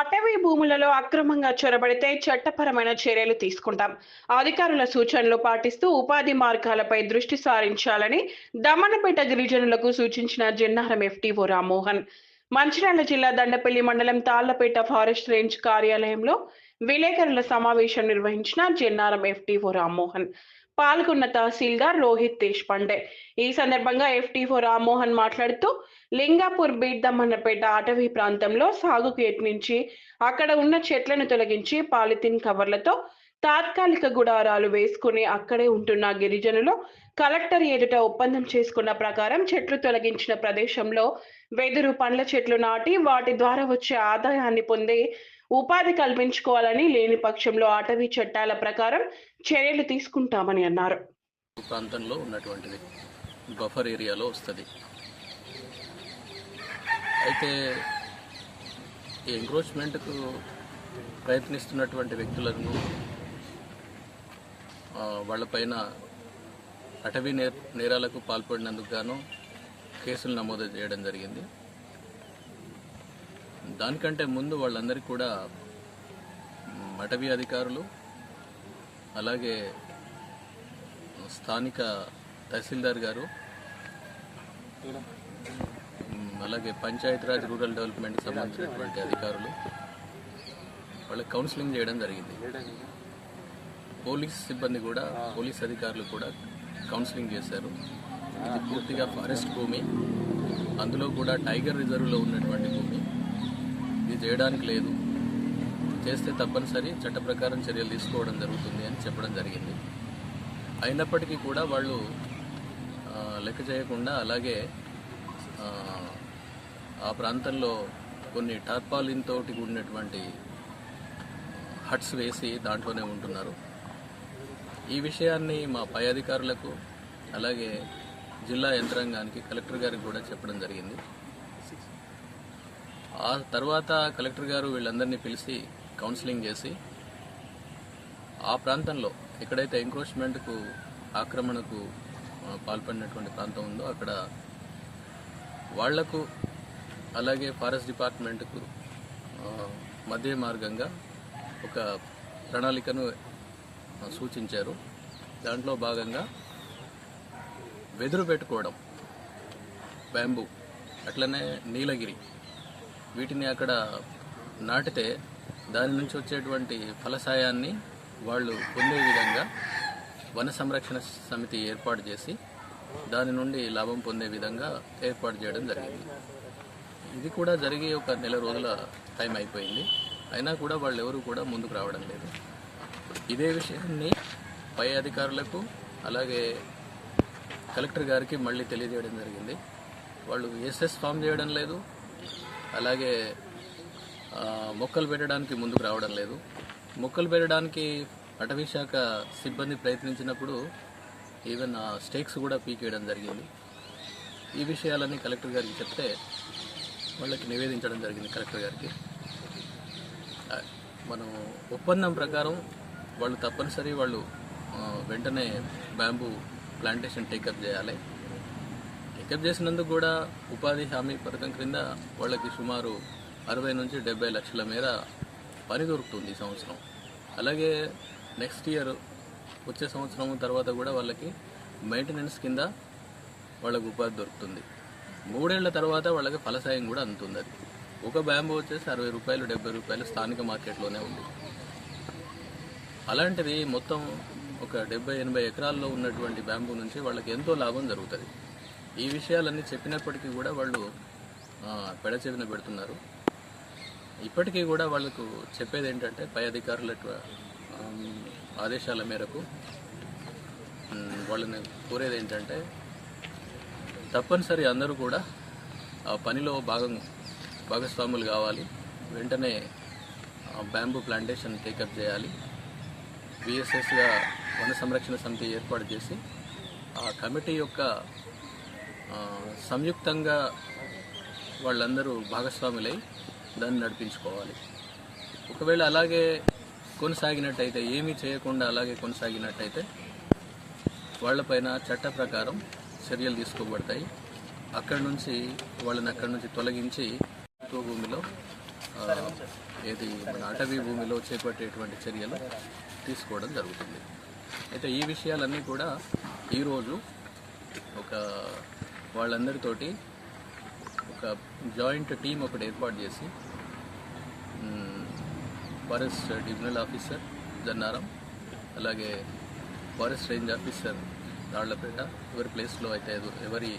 అటవీ భూములలో అక్రమంగా చొరబడితే చట్టపరమైన చర్యలు తీసుకుంటాం. అధికారుల సూచనలు పాటిస్తూ ఉపాధి మార్గాలపై దృష్టి సారించాలని దమ్మనపేట గిరిజనులకు సూచించిన జిన్నారం ఎఫ్టీఓ రామ్మోహన్. మంచిర్యాల జిల్లా దండపల్లి మండలం తాళ్ళపేట ఫారెస్ట్ రేంజ్ కార్యాలయంలో విలేకరుల సమావేశం నిర్వహించిన జన్నారం ఎఫ్టీఓ రామ్మోహన్. పాల్గొన్న తహసీల్దార్ రోహిత్ దేశ్పాండే. ఈ సందర్భంగా ఎఫ్టీఓ రామ్మోహన్ మాట్లాడుతూ లింగాపూర్ బీడ్దమ్మన్నపేట అటవీ ప్రాంతంలో సాగుకు యత్నించి అక్కడ ఉన్న చెట్లను తొలగించి పాలిథిన్ కవర్లతో తాత్కాలిక గుడారాలు వేసుకుని అక్కడే ఉంటున్న గిరిజనులు కలెక్టర్ ఎదుట ఒప్పందం చేసుకున్న ప్రకారం చెట్లు తొలగించిన ప్రదేశంలో వెదురు పండ్ల చెట్లు నాటి వాటి ద్వారా వచ్చే ఆదాయాన్ని పొంది ఉపాధి కల్పించుకోవాలని లేని పక్షంలో అటవీ చట్టాల ప్రకారం చర్యలు తీసుకుంటామని అన్నారు. ప్రాంతంలో ఉన్నటువంటిది బఫర్ ఏరియాలో వస్తుంది. అయితే ఈ ఎంక్రోచ్మెంట్కు ప్రయత్నిస్తున్నటువంటి వ్యక్తులను వాళ్ళపైన అటవీ నే నేరాలకు పాల్పడినందుకు గాను కేసులు నమోదు చేయడం జరిగింది. దానికంటే ముందు వాళ్ళందరికీ కూడా అటవీ అధికారులు అలాగే స్థానిక తహసీల్దార్ గారు అలాగే పంచాయతీరాజ్ రూరల్ డెవలప్మెంట్కి సంబంధించినటువంటి అధికారులు వాళ్ళకి కౌన్సిలింగ్ చేయడం జరిగింది. పోలీస్ సిబ్బంది కూడా పోలీస్ అధికారులు కూడా కౌన్సిలింగ్ చేశారు. ఇది పూర్తిగా ఫారెస్ట్ భూమి. అందులో కూడా టైగర్ రిజర్వ్లో ఉన్నటువంటి భూమి చేయడానికి లేదు. చేస్తే తప్పనిసరి చట్ట ప్రకారం చర్యలు తీసుకోవడం జరుగుతుంది అని చెప్పడం జరిగింది. అయినప్పటికీ కూడా వాళ్ళు లెక్క చేయకుండా అలాగే ఆ, ఆ ప్రాంతంలో కొన్ని టార్పాలిన్ తోటి కూడినటువంటి హట్స్ వేసి దాంట్లోనే ఉంటున్నారు. ఈ విషయాన్ని మా పై అధికారులకు అలాగే జిల్లా యంత్రాంగానికి కలెక్టర్ గారికి కూడా చెప్పడం జరిగింది. ఆ తర్వాత కలెక్టర్ గారు వీళ్ళందరినీ పిలిచి కౌన్సిలింగ్ చేసి ఆ ప్రాంతంలో ఎక్కడైతే ఎంక్రోచ్మెంట్కు ఆక్రమణకు పాల్పడినటువంటి ప్రాంతం ఉందో అక్కడ వాళ్ళకు అలాగే ఫారెస్ట్ డిపార్ట్మెంట్కు మధ్య మార్గంగా ఒక ప్రణాళికను సూచించారు. దాంట్లో భాగంగా వెదురు పెట్టుకోవడం బ్యాంబూ అట్లనే నీలగిరి వీటిని అక్కడ నాటితే దాని నుంచి వచ్చేటువంటి ఫలసాయాన్ని వాళ్ళు పొందే విధంగా వన సంరక్షణ సమితి ఏర్పాటు చేసి దాని నుండి లాభం పొందే విధంగా ఏర్పాటు చేయడం జరిగింది. ఇది కూడా జరిగి ఒక నెల రోజుల టైం అయిపోయింది. అయినా కూడా వాళ్ళు ఎవరు కూడా ముందుకు రావడం లేదు. ఇదే విషయాన్ని పై అధికారులకు అలాగే కలెక్టర్ గారికి మళ్ళీ తెలియజేయడం జరిగింది. వాళ్ళు ఎస్ఎస్ ఫామ్ చేయడం లేదు. అలాగే మొక్కలు పెట్టడానికి ముందుకు రావడం లేదు. మొక్కలు పెట్టడానికి అటవీ శాఖ సిబ్బంది ప్రయత్నించినప్పుడు ఈవెన్ ఆ స్టేక్స్ కూడా పీకేయడం జరిగింది. ఈ విషయాలన్నీ కలెక్టర్ గారికి చెప్తే వాళ్ళకి నివేదించడం జరిగింది కలెక్టర్ గారికి. మనం ఒప్పందం ప్రకారం వాళ్ళు తప్పనిసరి వాళ్ళు వెంటనే బ్యాంబూ ప్లాంటేషన్ టేకప్ చేయాలి. పికప్ చేసినందుకు కూడా ఉపాధి హామీ పథకం క్రింద వాళ్ళకి సుమారు అరవై నుంచి డెబ్బై లక్షల మేర పని దొరుకుతుంది ఈ సంవత్సరం. అలాగే నెక్స్ట్ ఇయర్ వచ్చే సంవత్సరం తర్వాత కూడా వాళ్ళకి మెయింటెనెన్స్ కింద వాళ్ళకు ఉపాధి దొరుకుతుంది. మూడేళ్ళ తర్వాత వాళ్ళకి ఫలసాయం కూడా అందుతుంది అది. ఒక బ్యాంబు వచ్చేసి అరవై రూపాయలు డెబ్బై రూపాయలు స్థానిక మార్కెట్లోనే ఉంది. అలాంటిది మొత్తం ఒక డెబ్బై ఎనభై ఎకరాల్లో ఉన్నటువంటి బ్యాంబు నుంచి వాళ్ళకి ఎంతో లాభం జరుగుతుంది. ఈ విషయాలన్నీ చెప్పినప్పటికీ కూడా వాళ్ళు పెడచెవిన పెడుతున్నారు. ఇప్పటికీ కూడా వాళ్ళకు చెప్పేది ఏంటంటే పై అధికారుల ఆదేశాల మేరకు వాళ్ళని కోరేది ఏంటంటే తప్పనిసరి అందరూ కూడా ఆ పనిలో భాగం భాగస్వాములు కావాలి. వెంటనే బ్యాంబూ ప్లాంటేషన్ టేకప్ చేయాలి. విఎస్ఎస్గా వన సంరక్షణ సమితి ఏర్పాటు చేసి ఆ కమిటీ యొక్క సంయుక్తంగా వాళ్ళందరూ భాగస్వాములై దాన్ని నడిపించుకోవాలి. ఒకవేళ అలాగే కొనసాగినట్టయితే ఏమీ చేయకుండా అలాగే కొనసాగినట్టయితే వాళ్ళపైన చట్ట ప్రకారం చర్యలు తీసుకోబడతాయి. అక్కడి నుంచి వాళ్ళని అక్కడి నుంచి తొలగించి భూమిలో ఏది మన అటవీ భూమిలో చేపట్టేటువంటి చర్యలు తీసుకోవడం జరుగుతుంది. అయితే ఈ విషయాలన్నీ కూడా ఈరోజు ఒక వాళ్ళందరితోటి ఒక జాయింట్ టీం ఒకటి ఏర్పాటు చేసి ఫారెస్ట్ డివిజనల్ ఆఫీసర్ జన్నారం అలాగే ఫారెస్ట్ రేంజ్ ఆఫీసర్ రాళ్ళపేట ఎవరి ప్లేస్లో అయితే ఎవరి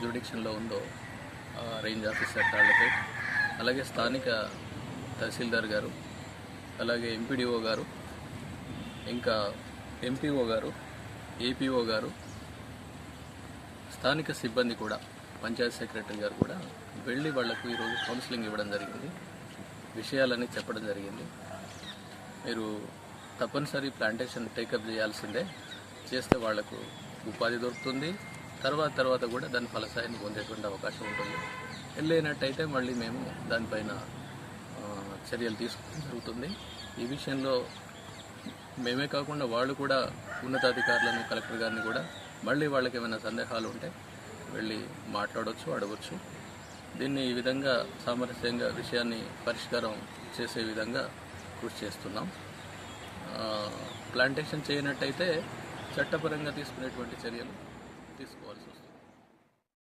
జ్యూడిక్షన్లో ఉందో ఆ రేంజ్ ఆఫీసర్ రాళ్ళపేట అలాగే స్థానిక తహసీల్దార్ గారు అలాగే ఎంపీడీఓ గారు ఇంకా ఎంపీఓ గారు ఏపీఓ గారు స్థానిక సిబ్బంది కూడా పంచాయత్ సెక్రటరీ గారు కూడా వెళ్ళి వాళ్ళకు ఈరోజు కౌన్సిలింగ్ ఇవ్వడం జరిగింది. విషయాలన్నీ చెప్పడం జరిగింది. మీరు తప్పనిసరి ప్లాంటేషన్ టేకప్ చేయాల్సిందే. చేస్తే వాళ్ళకు ఉపాధి దొరుకుతుంది. తర్వాత తర్వాత కూడా దాని ఫలసాయాన్ని పొందేటువంటి అవకాశం ఉంటుంది. వెళ్ళినట్టయితే మళ్ళీ మేము దానిపైన చర్యలు తీసుకోవడం జరుగుతుంది. ఈ విషయంలో మేమే కాకుండా వాళ్ళు కూడా ఉన్నతాధికారులను కలెక్టర్ గారిని కూడా మళ్ళీ వాళ్ళకి ఏమైనా సందేహాలు ఉంటే వెళ్ళి మాట్లాడవచ్చు అడగచ్చు. దీన్ని ఈ విధంగా సామరస్యంగా విషయాన్ని పరిష్కారం చేసే విధంగా కృషి చేస్తున్నాం. ప్లాంటేషన్ చేయనట్టయితే చట్టపరంగా తీసుకునేటువంటి చర్యలు తీసుకోవాల్సి